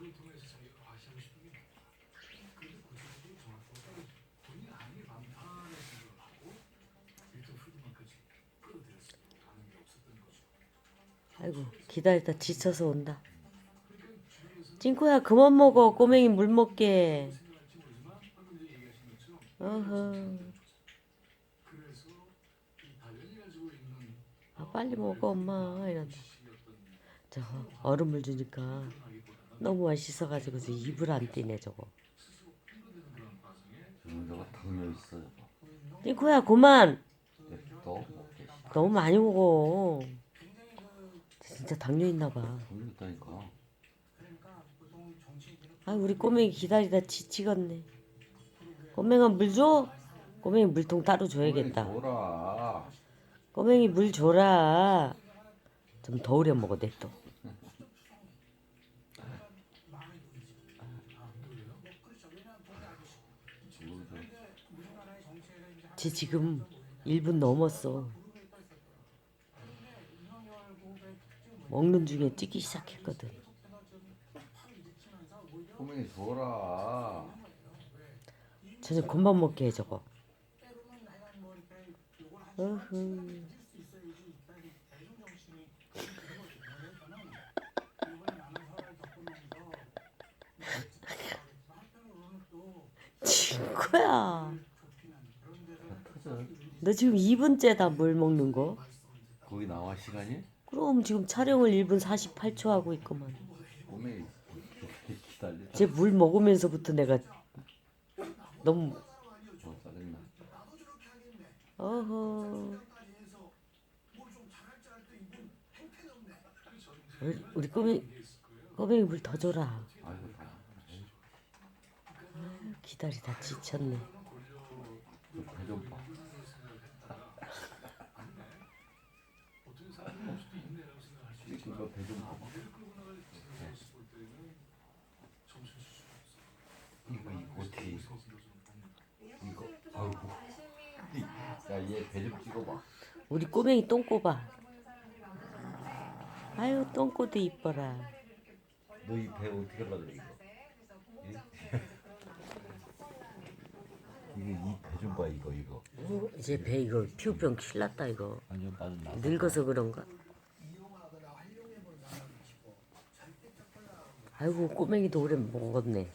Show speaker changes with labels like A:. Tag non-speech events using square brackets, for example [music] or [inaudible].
A: 그걸 통해서 자기가 아시하고 싶은 게 그래서 고집이 정확하고 본인 아니게 마음 편안하게 생각을 하고 일단 훌륭한까지 끌어들였어요. 아는 게 없었던 거죠. 아이고 기다리다 지쳐서 온다. 그러니까 찐코야 그만 먹어 꼬맹이 물 먹게. 어허. 아 빨리 먹어 엄마 이런. 저 얼음물 주니까. 너무 맛있어가지고 저 입을 안 떼네 저거.
B: 저거 당뇨 있어 저거.
A: 찡코야 그만.
B: 또 먹게. 너무
A: 많이 먹어. 진짜 당뇨 있나 봐. 당뇨
B: 있다니까.
A: 아 우리 꼬맹이 기다리다 지치겠네. 꼬맹아 물 줘? 꼬맹이 물통 따로 줘야겠다. 꼬맹이 물 줘라. 좀더 오래 먹어 내 또. 지 지금 1분 넘었어. 먹는 중에 뛰기 시작했거든.
B: 꼬맹이 줘라.
A: 저녁 금방 먹게 해 저거. 으흐. [laughs] 친구야. 너 지금 2분째다 물 먹는 거?
B: 거기 나와 시간이?
A: 그럼 지금 촬영을 1분 48초 하고 있구만.
B: 꼬맹이 기다려. 쟤 물
A: 먹으면서부터 내가 너무
B: 어, 짜증나.
A: 어허. 우리, 우리 꼬맹이 꼬맹이 물 더 줘라.
B: 아이고 다.
A: 기다리다 지쳤네.
B: 배좀 봐. 이거 배좀 봐. 이거 이거 어떻게 이거 아이고 야얘 배 좀 찍어봐
A: 우리 꼬맹이 똥 꼬봐. 아유 똥꼬도 이뻐라.
B: 너 이 배 어떻게 그래 이거 [laughs] 이거 이배 좀 봐 이거 이거
A: 이제 배 이거 피부병 큰일 났다 이거.
B: 아니요 나는 나 늙어서
A: 그런가? 아이고 꼬맹이도 오래 먹었네.